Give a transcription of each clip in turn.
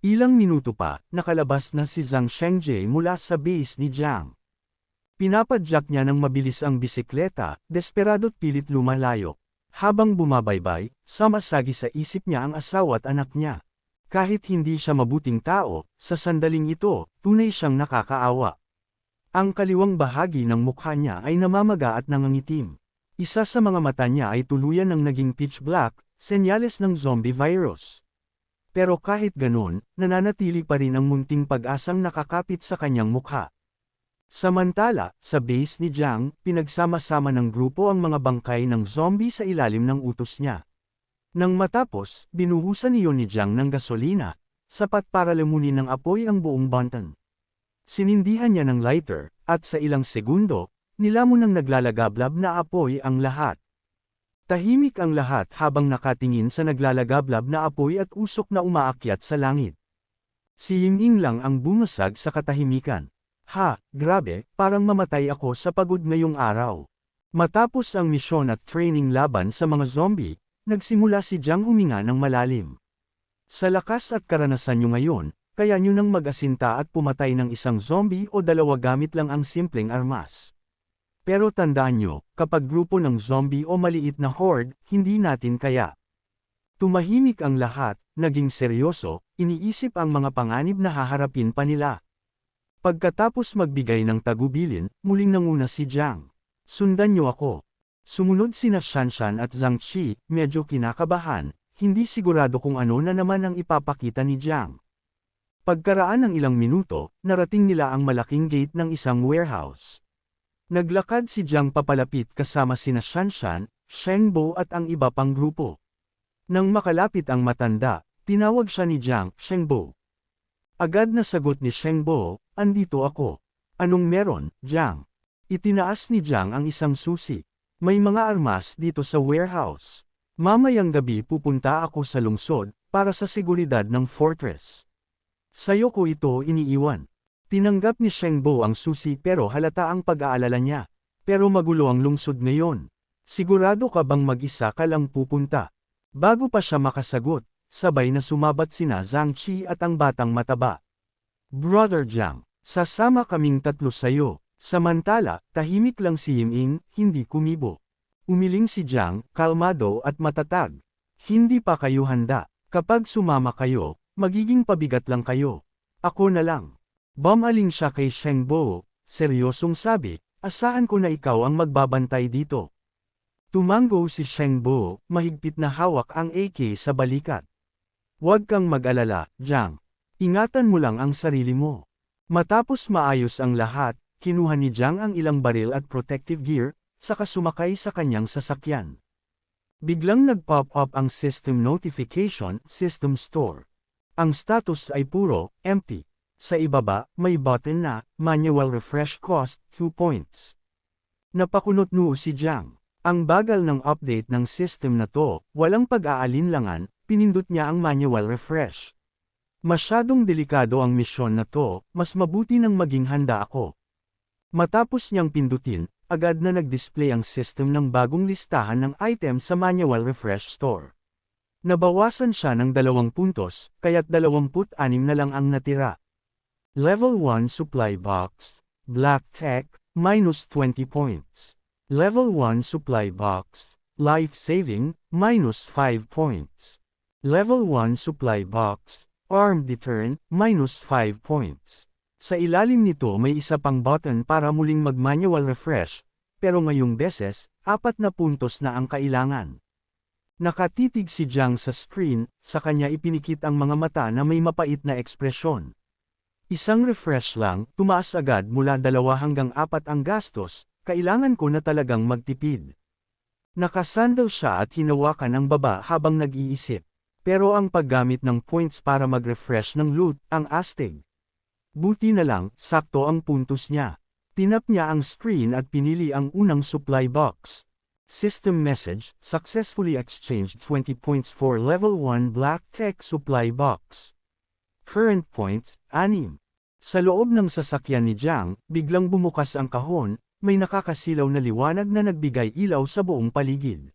Ilang minuto pa, nakalabas na si Zhang Shengje mula sa base ni Jiang. Pinapadyak niya ng mabilis ang bisikleta, desperado't pilit lumalayo. Habang bumabaybay, samasagi sa isip niya ang asawa at anak niya. Kahit hindi siya mabuting tao, sa sandaling ito, tunay siyang nakakaawa. Ang kaliwang bahagi ng mukha niya ay namamaga at nangangitim. Isa sa mga mata niya ay tuluyan ng naging pitch black, senyales ng zombie virus. Pero kahit ganun, nananatili pa rin ang munting pag-asang nakakapit sa kanyang mukha. Samantala, sa base ni Jiang, pinagsama-sama ng grupo ang mga bangkay ng zombie sa ilalim ng utos niya. Nang matapos, binuhusan niyon ni Jiang ng gasolina, sapat para lamunin ng apoy ang buong bantan. Sinindihan niya ng lighter, at sa ilang segundo, nilamon ng naglalagablab na apoy ang lahat. Tahimik ang lahat habang nakatingin sa naglalagablab na apoy at usok na umaakyat sa langit. Si Ying lang ang bumasag sa katahimikan. Ha, grabe, parang mamatay ako sa pagod ngayong araw. Matapos ang misyon at training laban sa mga zombie, nagsimula si Jiang huminga ng malalim. Sa lakas at karanasan nyo ngayon, kaya nyo nang mag-asinta at pumatay ng isang zombie o dalawa gamit lang ang simpleng armas. Pero tandaan nyo, kapag grupo ng zombie o maliit na horde, hindi natin kaya. Tumahimik ang lahat, naging seryoso, iniisip ang mga panganib na haharapin pa nila. Pagkatapos magbigay ng tagubilin, muling nanguna si Jiang. Sundan niyo ako. Sumunod sina Shanshan at Zhang Qi, medyo kinakabahan, hindi sigurado kung ano na naman ang ipapakita ni Jiang. Pagkaraan ng ilang minuto, narating nila ang malaking gate ng isang warehouse. Naglakad si Jiang papalapit kasama sina Shanshan, Shengbo at ang iba pang grupo. Nang makalapit ang matanda, tinawag siya ni Jiang, Shengbo. Agad na sagot ni Shengbo, andito ako. Anong meron, Jiang? Itinaas ni Jiang ang isang susi. May mga armas dito sa warehouse. Mamayang gabi pupunta ako sa lungsod, para sa seguridad ng fortress. Sayo ko ito iniiwan. Tinanggap ni Shengbo ang susi pero halata ang pag-aalala niya. Pero magulo ang lungsod ngayon. Sigurado ka bang mag-isa ka lang pupunta? Bago pa siya makasagot, sabay na sumabat sina Zhang Qi at ang batang mataba. Brother Jiang, sasama kaming tatlo sayo. Samantala, tahimik lang si Yiming, hindi kumibo. Umiling si Jiang, kalmado at matatag. Hindi pa kayo handa. Kapag sumama kayo, magiging pabigat lang kayo. Ako na lang. Bumaling siya kay Shengbo, seryosong sabi, asahan ko na ikaw ang magbabantay dito. Tumango si Shengbo, mahigpit na hawak ang AK sa balikat. Huwag kang mag-alala, Jiang. Ingatan mo lang ang sarili mo. Matapos maayos ang lahat, kinuha ni Jiang ang ilang baril at protective gear, saka sumakay sa kanyang sasakyan. Biglang nag-pop up ang system notification, system store. Ang status ay puro, empty. Sa ibaba, may button na, manual refresh cost, 2 points. Napakunot noo si Jiang. Ang bagal ng update ng system na to, walang pag-aalinlangan, pinindot niya ang manual refresh. Masyadong delikado ang misyon na to, mas mabuti nang maging handa ako. Matapos niyang pindutin, agad na nag-display ang system ng bagong listahan ng item sa manual refresh store. Nabawasan siya ng dalawang puntos, kaya't 26 na lang ang natira. Level 1 Supply Box, Black Tech, minus 20 points. Level 1 Supply Box, Life Saving, minus 5 points. Level 1 Supply Box, Arm Deterrent, minus 5 points. Sa ilalim nito may isa pang button para muling mag-manual refresh, pero ngayong beses, apat na puntos na ang kailangan. Nakatitig si Jiang sa screen, sa kanya ipinikit ang mga mata na may mapait na ekspresyon. Isang refresh lang, tumaas agad mula dalawa hanggang apat ang gastos, kailangan ko na talagang magtipid. Nakasandal siya at hinawakan ang baba habang nag-iisip. Pero ang paggamit ng points para mag-refresh ng loot, ang astig. Buti na lang, sakto ang puntos niya. Tinap niya ang screen at pinili ang unang supply box. System message, successfully exchanged 20 points for level 1 Black Tech supply box. Current points, 6. Sa loob ng sasakyan ni Jiang, biglang bumukas ang kahon, may nakakasilaw na liwanag na nagbigay ilaw sa buong paligid.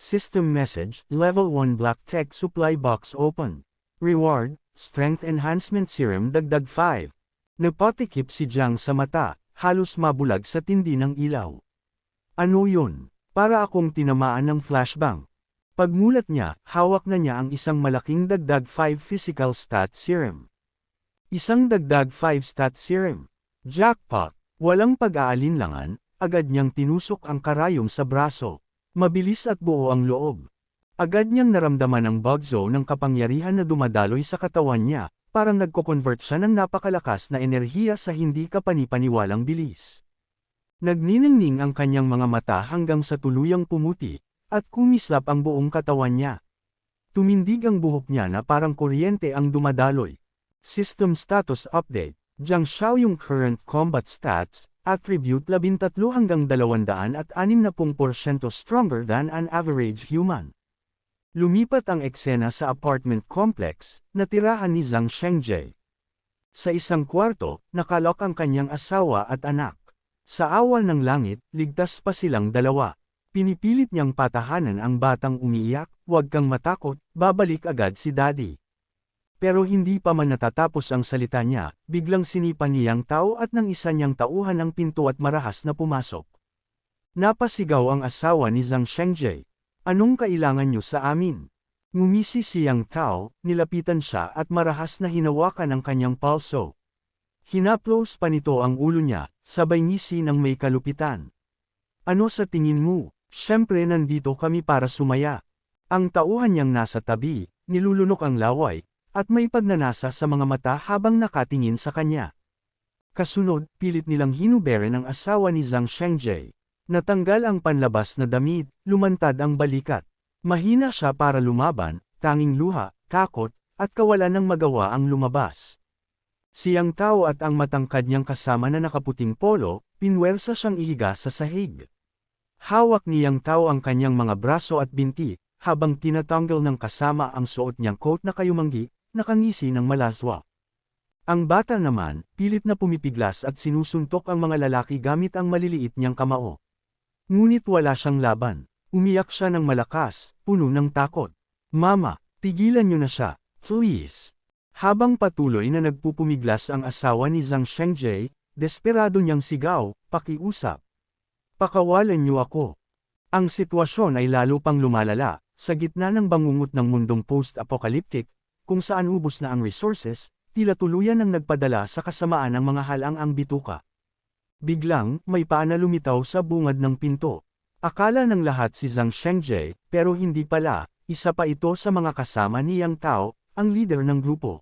System message, Level 1 Black Tech Supply Box Open. Reward, Strength Enhancement Serum dagdag 5. Napatikip si Jiang sa mata, halos mabulag sa tindi ng ilaw. Ano yun? Para akong tinamaan ng flashbang. Pagmulat niya, hawak na niya ang isang malaking dagdag 5 physical stat serum. Isang dagdag 5 stat serum. Jackpot! Walang pag-aalinlangan, agad niyang tinusok ang karayom sa braso. Mabilis at buo ang loob. Agad niyang naramdaman ang bugzo ng kapangyarihan na dumadaloy sa katawan niya, parang nagko-convert siya ng napakalakas na enerhiya sa hindi kapanipaniwalang bilis. Nagniningning ang kanyang mga mata hanggang sa tuluyang pumuti, at kumislap ang buong katawan niya. Tumindig ang buhok niya na parang kuryente ang dumadaloy. System Status Update Jiang Xiao yung current combat stats, attribute 13 hanggang 260% stronger than an average human. Lumipat ang eksena sa apartment complex, na tirahan ni Zhang Shengje. Sa isang kwarto, nakalok ang kanyang asawa at anak. Sa awal ng langit, ligtas pa silang dalawa. Pinipilit niyang patahanan ang batang umiiyak, huwag kang matakot, babalik agad si daddy. Pero hindi pa man natatapos ang salita niya, biglang sinipan niyang tao at ng isa niyang tauhan ang pinto at marahas na pumasok. Napasigaw ang asawa ni Zhang Shengje. Anong kailangan niyo sa amin? Ngumisi siyang tao, nilapitan siya at marahas na hinawakan ang kanyang palso. Hinaplos pa nito ang ulo niya, sabay ngisi ng may kalupitan. Ano sa tingin mo? Siyempre nandito kami para sumaya. Ang tauhan niyang nasa tabi, nilulunok ang laway, at may pagnanasa sa mga mata habang nakatingin sa kanya. Kasunod, pilit nilang hinuberen ang asawa ni Zhang Shengje. Natanggal ang panlabas na damit, lumantad ang balikat. Mahina siya para lumaban, tanging luha, takot, at kawalan ng magawa ang lumabas. Siyang tao at ang matangkad niyang kasama na nakaputing polo, pinwersa siyang ihiga sa sahig. Hawak niyang tao ang kanyang mga braso at binti, habang tinatanggal ng kasama ang suot niyang coat na kayumanggi, nakangisi ng malaswa. Ang bata naman, pilit na pumipiglas at sinusuntok ang mga lalaki gamit ang maliliit niyang kamao. Ngunit wala siyang laban. Umiyak siya ng malakas, puno ng takot. Mama, tigilan niyo na siya, please. Habang patuloy na nagpupumiglas ang asawa ni Zhang Shengje, desperado niyang sigaw, pakiusap. Pakawalan niyo ako. Ang sitwasyon ay lalo pang lumalala, sa gitna ng bangungot ng mundong post-apocalyptic, kung saan ubos na ang resources, tila tuluyan ang nagpadala sa kasamaan ng mga halang ang bituka. Biglang, may paa na lumitaw sa bungad ng pinto. Akala ng lahat si Zhang Shengje, pero hindi pala, isa pa ito sa mga kasama ni Yang Tao, ang leader ng grupo.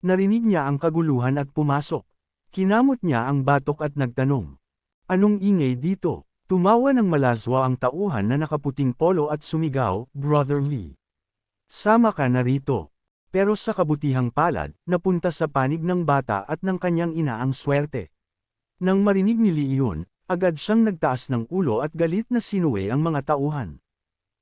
Narinig niya ang kaguluhan at pumasok. Kinamot niya ang batok at nagtanong. Anong ingay dito? Tumawa ng malazwa ang tauhan na nakaputing polo at sumigaw, Brother Lee. Sama ka na rito. Pero sa kabutihang palad, napunta sa panig ng bata at ng kanyang ina ang swerte. Nang marinig ni Lee iyon, agad siyang nagtaas ng ulo at galit na sinuwe ang mga tauhan.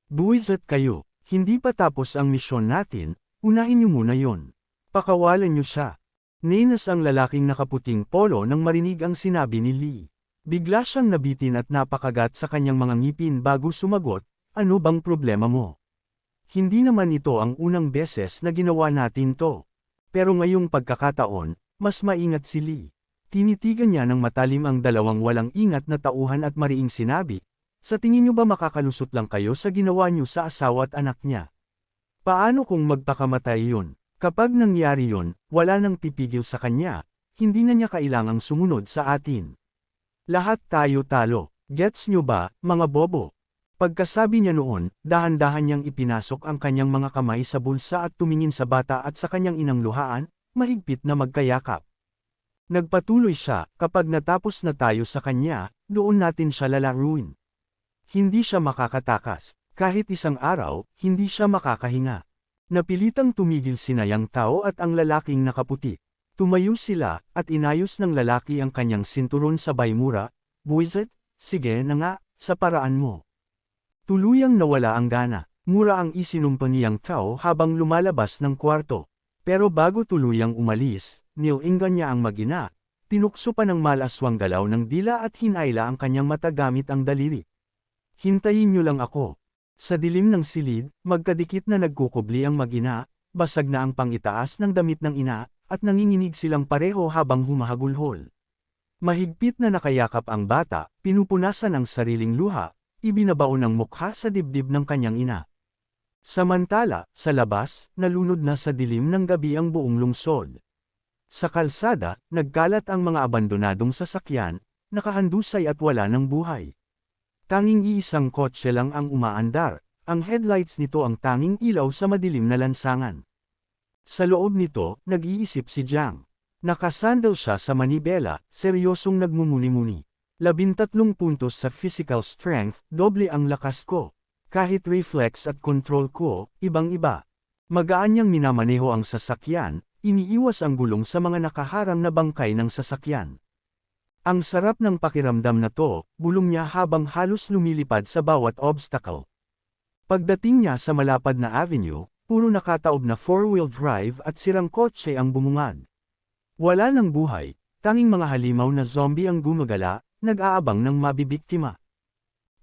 Buwizat kayo, hindi pa tapos ang misyon natin, unahin niyo muna yon. Pakawalan niyo siya. Ninas ang lalaking nakaputing polo nang marinig ang sinabi ni Lee. Bigla siyang nabitin at napakagat sa kanyang mga ngipin bago sumagot, ano bang problema mo? Hindi naman ito ang unang beses na ginawa natin to. Pero ngayong pagkakataon, mas maingat si Lee. Tinitigan niya ng matalim ang dalawang walang ingat na tauhan at mariing sinabi, sa tingin niyo ba makakalusot lang kayo sa ginawa niyo sa asawa at anak niya? Paano kung magpakamatay yun? Kapag nangyari yun, wala nang pipigil sa kanya, hindi na niya kailangang sumunod sa atin. Lahat tayo talo, gets niyo ba, mga bobo? Pagkasabi niya noon, dahan-dahan niyang ipinasok ang kanyang mga kamay sa bulsa at tumingin sa bata at sa kanyang inang luhaan, mahigpit na magkayakap. Nagpatuloy siya, kapag natapos na tayo sa kanya, doon natin siya lalaruin. Hindi siya makakatakas. Kahit isang araw, hindi siya makakahinga. Napilitang tumigil sinayang tao at ang lalaking nakaputi. Tumayo sila, at inayos ng lalaki ang kanyang sinturon sa baymura, Buizet, sige na nga, sa paraan mo. Tuluyang nawala ang gana. Mura ang isinumpa niyang tao habang lumalabas ng kwarto. Pero bago tuluyang umalis, nilingan niya ang magina. Tinukso pa ng malaswang galaw ng dila at hinayla ang kanyang mata gamit ang daliri. Hintayin niyo lang ako. Sa dilim ng silid, magkadikit na nagkukubli ang magina, basag na ang pangitaas ng damit ng ina, at nanginginig silang pareho habang humahagulhol. Mahigpit na nakayakap ang bata, pinupunasan ang sariling luha, ibinabaon ang mukha sa dibdib ng kanyang ina. Samantala, sa labas, nalunod na sa dilim ng gabi ang buong lungsod. Sa kalsada, nagkalat ang mga abandonadong sasakyan, nakahandusay at wala ng buhay. Tanging iisang kotse lang ang umaandar, ang headlights nito ang tanging ilaw sa madilim na lansangan. Sa loob nito, nag-iisip si Jiang. Nakasandal siya sa manibela, seryosong nagmumuni-muni. Labintatlong puntos sa physical strength, doble ang lakas ko. Kahit reflex at control ko, ibang-iba. Magaan niyang minamaneho ang sasakyan, iniiwas ang gulong sa mga nakaharang na bangkay ng sasakyan. Ang sarap ng pakiramdam na to, bulong niya habang halos lumilipad sa bawat obstacle. Pagdating niya sa malapad na avenue, puro nakataob na four-wheel drive at sirang kotse ang bumungad. Wala ng buhay, tanging mga halimaw na zombie ang gumagala, nag-aabang ng mabibiktima.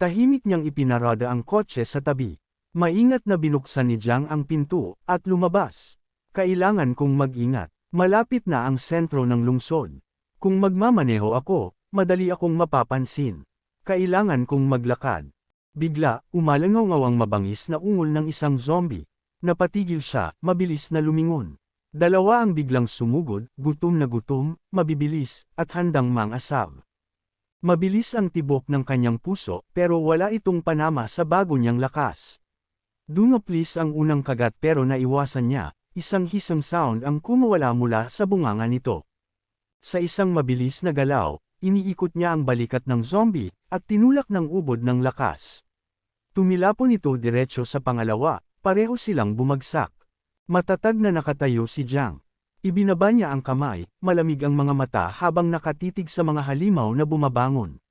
Tahimik niyang ipinarada ang kotse sa tabi. Maingat na binuksan ni Jiang ang pinto, at lumabas. Kailangan kong mag-ingat. Malapit na ang sentro ng lungsod. Kung magmamaneho ako, madali akong mapapansin. Kailangan kong maglakad. Bigla, umalangaw ang mabangis na ungol ng isang zombie. Napatigil siya, mabilis na lumingon. Dalawa ang biglang sumugod, gutom na gutom, mabibilis, at handang mangasab. Mabilis ang tibok ng kanyang puso, pero wala itong panama sa bago niyang lakas. Dumaplis ang unang kagat pero naiwasan niya, isang hisang sound ang kumawala mula sa bunganga nito. Sa isang mabilis na galaw, iniikot niya ang balikat ng zombie, at tinulak ng ubod ng lakas. Tumilapon ito diretso sa pangalawa, pareho silang bumagsak. Matatag na nakatayo si Jiang. Ibinaba niya ang kamay, malamig ang mga mata habang nakatitig sa mga halimaw na bumabangon.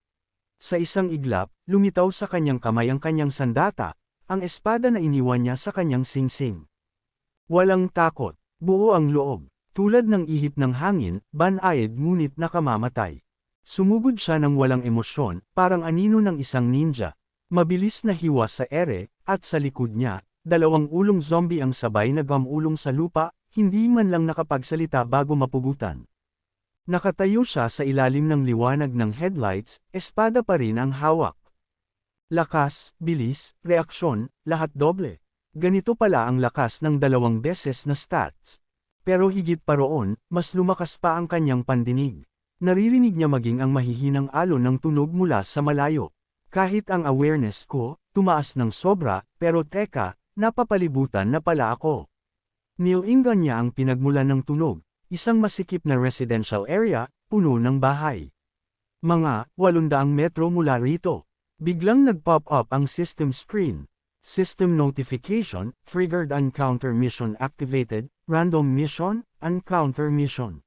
Sa isang iglap, lumitaw sa kanyang kamay ang kanyang sandata, ang espada na iniwan niya sa kanyang singsing. Walang takot, buo ang loob, tulad ng ihip ng hangin, banayad ngunit nakamamatay. Sumugod siya ng walang emosyon, parang anino ng isang ninja. Mabilis na hiwa sa ere, at sa likod niya, dalawang ulong zombie ang sabay na gamulong sa lupa, hindi man lang nakapagsalita bago mapugutan. Nakatayo siya sa ilalim ng liwanag ng headlights, espada pa rin ang hawak. Lakas, bilis, reaksyon, lahat doble. Ganito pala ang lakas ng dalawang beses na stats. Pero higit pa roon, mas lumakas pa ang kanyang pandinig. Naririnig niya maging ang mahihinang alon ng tunog mula sa malayo. Kahit ang awareness ko, tumaas ng sobra, pero teka, napapalibutan na pala ako. Nilingan niya ang pinagmulan ng tunog, isang masikip na residential area, puno ng bahay. Mga 800 metro mula rito. Biglang nag-pop up ang system screen. System notification, triggered encounter mission activated, random mission, encounter mission.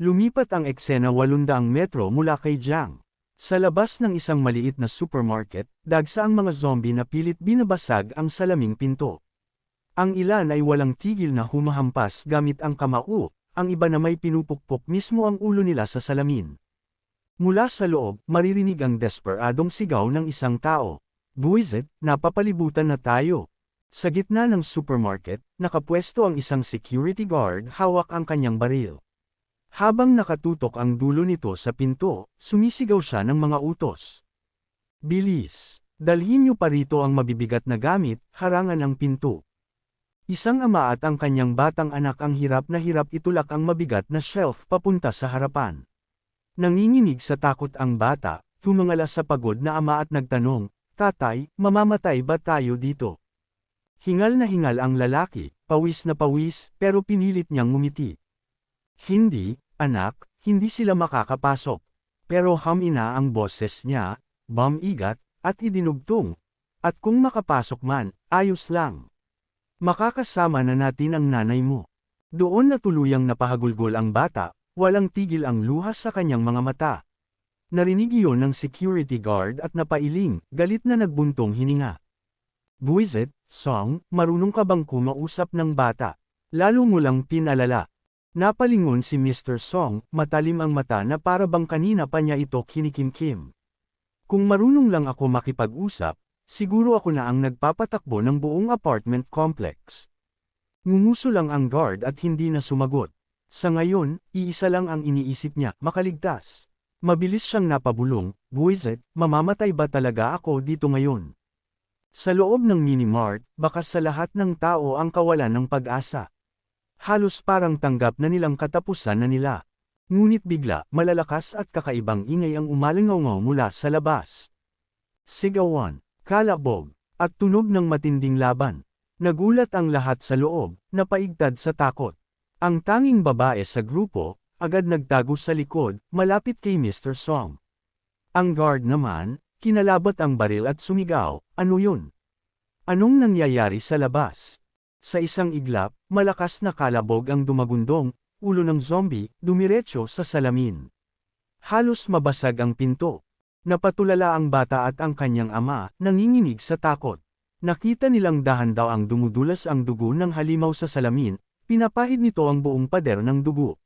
Lumipat ang eksena 800 metro mula kay Jiang. Sa labas ng isang maliit na supermarket, dagsa ang mga zombie na pilit binabasag ang salaming pinto. Ang ilan ay walang tigil na humahampas gamit ang kamao, ang iba na may pinupukpok mismo ang ulo nila sa salamin. Mula sa loob, maririnig ang desperadong sigaw ng isang tao. Buwisit, napapalibutan na tayo. Sa gitna ng supermarket, nakapwesto ang isang security guard hawak ang kanyang baril. Habang nakatutok ang dulo nito sa pinto, sumisigaw siya ng mga utos. Bilis! Dalhin niyo pa rito ang mabibigat na gamit, harangan ang pinto. Isang ama at ang kanyang batang anak ang hirap na hirap itulak ang mabigat na shelf papunta sa harapan. Nanginginig sa takot ang bata, tumangala sa pagod na ama at nagtanong, Tatay, mamamatay ba tayo dito? Hingal na hingal ang lalaki, pawis na pawis, pero pinilit niyang ngumiti. Hindi, anak, hindi sila makakapasok. Pero hamina ang boses niya, bamigat, at idinugtong. At kung makapasok man, ayos lang. Makakasama na natin ang nanay mo. Doon na tuluyang napahagulgol ang bata, walang tigil ang luha sa kanyang mga mata. Narinig iyon ng security guard at napailing, galit na nagbuntong hininga. Buizet, Song, marunong ka bang kumausap ng bata? Lalo mo lang pinalala. Napalingon si Mr. Song, matalim ang mata na para bang kanina pa niya ito kinikimkim. Kung marunong lang ako makipag-usap, siguro ako na ang nagpapatakbo ng buong apartment complex. Ngunguso lang ang guard at hindi na sumagot. Sa ngayon, iisa lang ang iniisip niya, makaligtas. Mabilis siyang napabulong, buwisit, mamamatay ba talaga ako dito ngayon? Sa loob ng minimart, baka sa lahat ng tao ang kawalan ng pag-asa. Halos parang tanggap na nilang katapusan na nila. Ngunit bigla, malalakas at kakaibang ingay ang umalingaw mula sa labas. Sigawan, kalabog, at tunog ng matinding laban. Nagulat ang lahat sa loob, napaigtad sa takot. Ang tanging babae sa grupo, agad nagtago sa likod, malapit kay Mr. Song. Ang guard naman, kinalabot ang baril at sumigaw, ano yun? Anong nangyayari sa labas? Sa isang iglap, malakas na kalabog ang dumagundong, ulo ng zombie, dumiretso sa salamin. Halos mabasag ang pinto. Napatulala ang bata at ang kanyang ama, nanginginig sa takot. Nakita nilang dahan daw ang dumudulas ang dugo ng halimaw sa salamin, Pinapahid nito ang buong pader ng dugo.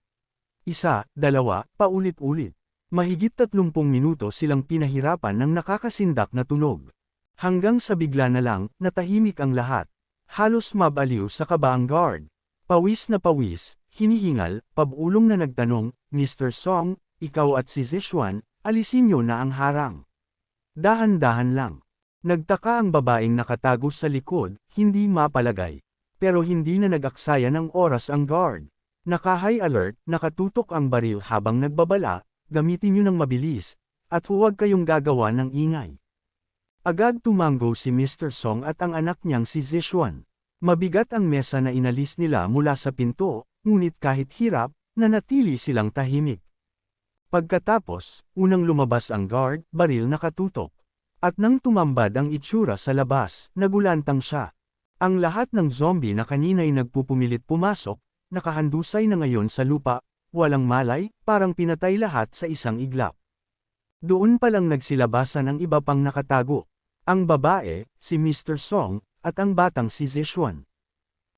Isa, dalawa, paulit-ulit. Mahigit 30 minuto silang pinahirapan ng nakakasindak na tunog. Hanggang sa bigla na lang, natahimik ang lahat. Halos mabaliw sa kaba ang guard. Pawis na pawis, hinihingal, pabulong na nagtanong, Mr. Song, ikaw at si Zishuan, alisin nyo na ang harang. Dahan-dahan lang. Nagtaka ang babaeng nakatago sa likod, hindi mapalagay pero hindi na nag-aksaya ng oras ang guard. Naka-high alert, nakatutok ang baril habang nagbabala, gamitin nyo ng mabilis, at huwag kayong gagawa ng ingay. Agad tumanggo si Mr. Song at ang anak niyang si Zishuan. Mabigat ang mesa na inalis nila mula sa pinto, ngunit kahit hirap, nanatili silang tahimik. Pagkatapos, unang lumabas ang guard, baril nakatutok. At nang tumambad ang itsura sa labas, nagulantang siya. Ang lahat ng zombie na kanina'y nagpupumilit pumasok, nakahandusay na ngayon sa lupa, walang malay, parang pinatay lahat sa isang iglap. Doon pa lang nagsilabasan ang iba pang nakatago. Ang babae, si Mr. Song, at ang batang si Zishuan.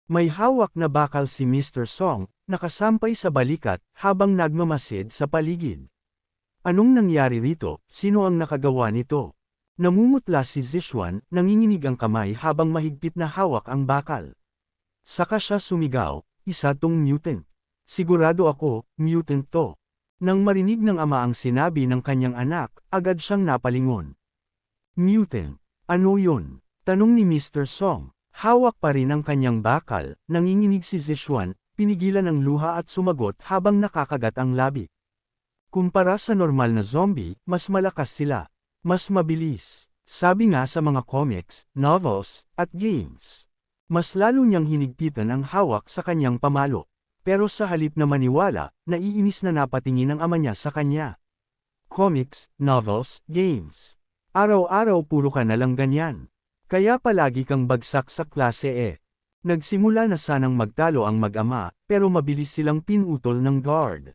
May hawak na bakal si Mr. Song, nakasampay sa balikat, habang nagmamasid sa paligid. Anong nangyari rito, sino ang nakagawa nito? Namumutla si Zishuan, nanginginig ang kamay habang mahigpit na hawak ang bakal. Saka siya sumigaw, isa tong mutant. Sigurado ako, mutant to. Nang marinig ng ama ang sinabi ng kanyang anak, agad siyang napalingon. Mutant. Ano yun? Tanong ni Mr. Song. Hawak pa rin ang kanyang bakal, nanginginig si Zishuan, pinigilan ang luha at sumagot habang nakakagat ang labi. Kumpara sa normal na zombie, mas malakas sila. Mas mabilis. Sabi nga sa mga comics, novels, at games. Mas lalo niyang hinigpitan ang hawak sa kanyang pamalo. Pero sa halip na maniwala, naiinis na napatingin ang ama niya sa kanya. Comics, novels, games. Araw-araw puro ka na lang ganyan. Kaya palagi kang bagsak sa klase E. Nagsimula na sanang magtalo ang mag-ama, pero mabilis silang pinutol ng guard.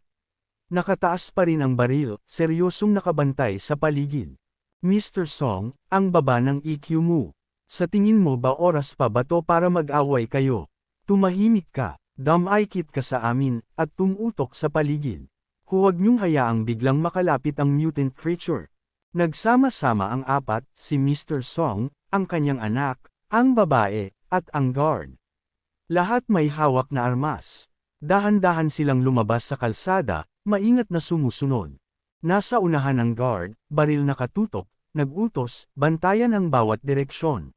Nakataas pa rin ang baril, seryosong nakabantay sa paligid. Mr. Song, ang baba ng EQ mo. Sa tingin mo ba oras pa ba to para mag-away kayo? Tumahimik ka, damaykit ka sa amin, at tumutok sa paligid. Huwag niyong hayaang biglang makalapit ang mutant creature. Nagsama-sama ang apat, si Mr. Song, ang kanyang anak, ang babae, at ang guard. Lahat may hawak na armas. Dahan-dahan silang lumabas sa kalsada, maingat na sumusunod. Nasa unahan ng guard, baril na katutok, nag-utos, bantayan ang bawat direksyon.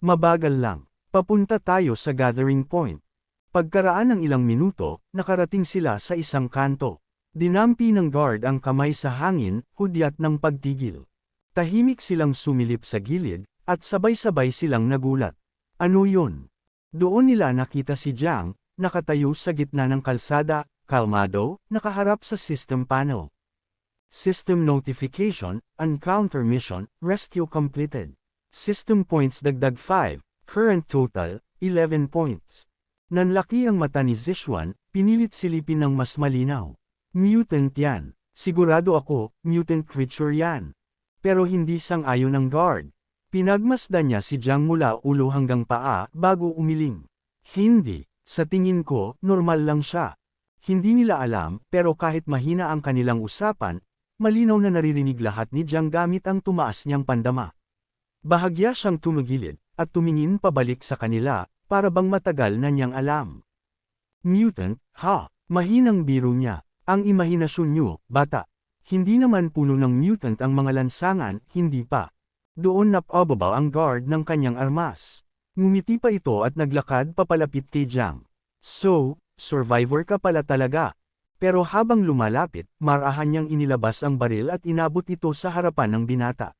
Mabagal lang, papunta tayo sa gathering point. Pagkaraan ng ilang minuto, nakarating sila sa isang kanto. Dinampi ng guard ang kamay sa hangin, hudyat ng pagtigil. Tahimik silang sumilip sa gilid, at sabay-sabay silang nagulat. Ano yun? Doon nila nakita si Jiang, nakatayo sa gitna ng kalsada, kalmado, nakaharap sa system panel. System Notification, Encounter Mission, Rescue completed. System points dagdag 5, current total, 11 points. Nanlaki ang mata ni Zishuan, pinilit silipin ng mas malinaw. Mutant yan. Sigurado ako, mutant creature yan. Pero hindi sang-ayon ng guard. Pinagmasdan niya si Jiang mula ulo hanggang paa bago umiling. Hindi, sa tingin ko, normal lang siya. Hindi nila alam, pero kahit mahina ang kanilang usapan, malinaw na naririnig lahat ni Jiang gamit ang tumaas niyang pandama. Bahagya siyang tumagilid, at tumingin pabalik sa kanila, para bang matagal na niyang alam. Mutant, ha, mahinang biro niya, ang imahinasyon niyo, bata. Hindi naman puno ng mutant ang mga lansangan, hindi pa. Doon napababaw ang guard ng kanyang armas. Ngumiti pa ito at naglakad papalapit kay Jiang. So, survivor ka pala talaga. Pero habang lumalapit, marahan niyang inilabas ang baril at inabot ito sa harapan ng binata.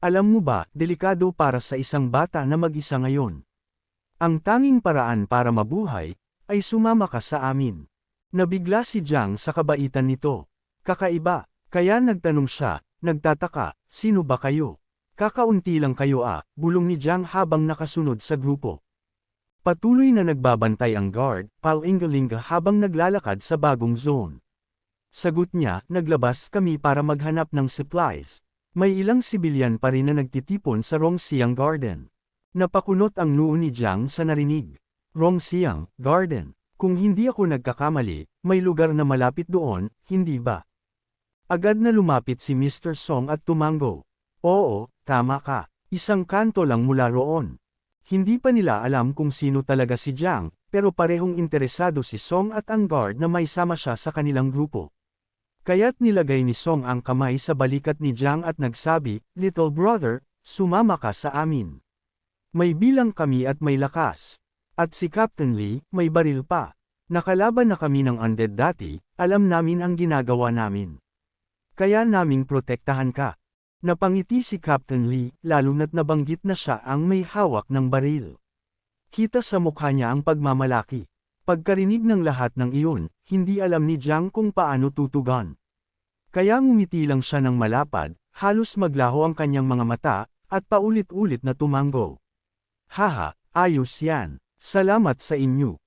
Alam mo ba, delikado para sa isang bata na mag-isa ngayon. Ang tanging paraan para mabuhay, ay sumama ka sa amin. Nabigla si Jiang sa kabaitan nito. Kakaiba, kaya nagtanong siya, nagtataka, sino ba kayo? Kakaunti lang kayo ah, bulong ni Jiang habang nakasunod sa grupo. Patuloy na nagbabantay ang guard, palingalinga habang naglalakad sa bagong zone. Sagot niya, naglabas kami para maghanap ng supplies. May ilang sibilyan pa rin na nagtitipon sa Rongxiang Garden. Napakunot ang noo ni Jiang sa narinig. Rongxiang Garden. Kung hindi ako nagkakamali, may lugar na malapit doon, hindi ba? Agad na lumapit si Mr. Song at tumango. Oo, tama ka. Isang kanto lang mula roon. Hindi pa nila alam kung sino talaga si Jiang, pero parehong interesado si Song at ang guard na may sama siya sa kanilang grupo. Kaya't nilagay ni Song ang kamay sa balikat ni Jiang at nagsabi, Little brother, sumama ka sa amin. May bilang kami at may lakas. At si Captain Lee, may baril pa. Nakalaban na kami ng undead dati, alam namin ang ginagawa namin. Kaya naming protektahan ka. Napangiti si Captain Lee, lalo na't nabanggit na siya ang may hawak ng baril. Kita sa mukha niya ang pagmamalaki. Pagkarinig ng lahat ng iyon, hindi alam ni Jiang kung paano tutugan. Kaya ngumiti lang siya ng malapad, halos maglaho ang kanyang mga mata, at paulit-ulit na tumango. Haha, ayos yan. Salamat sa inyo.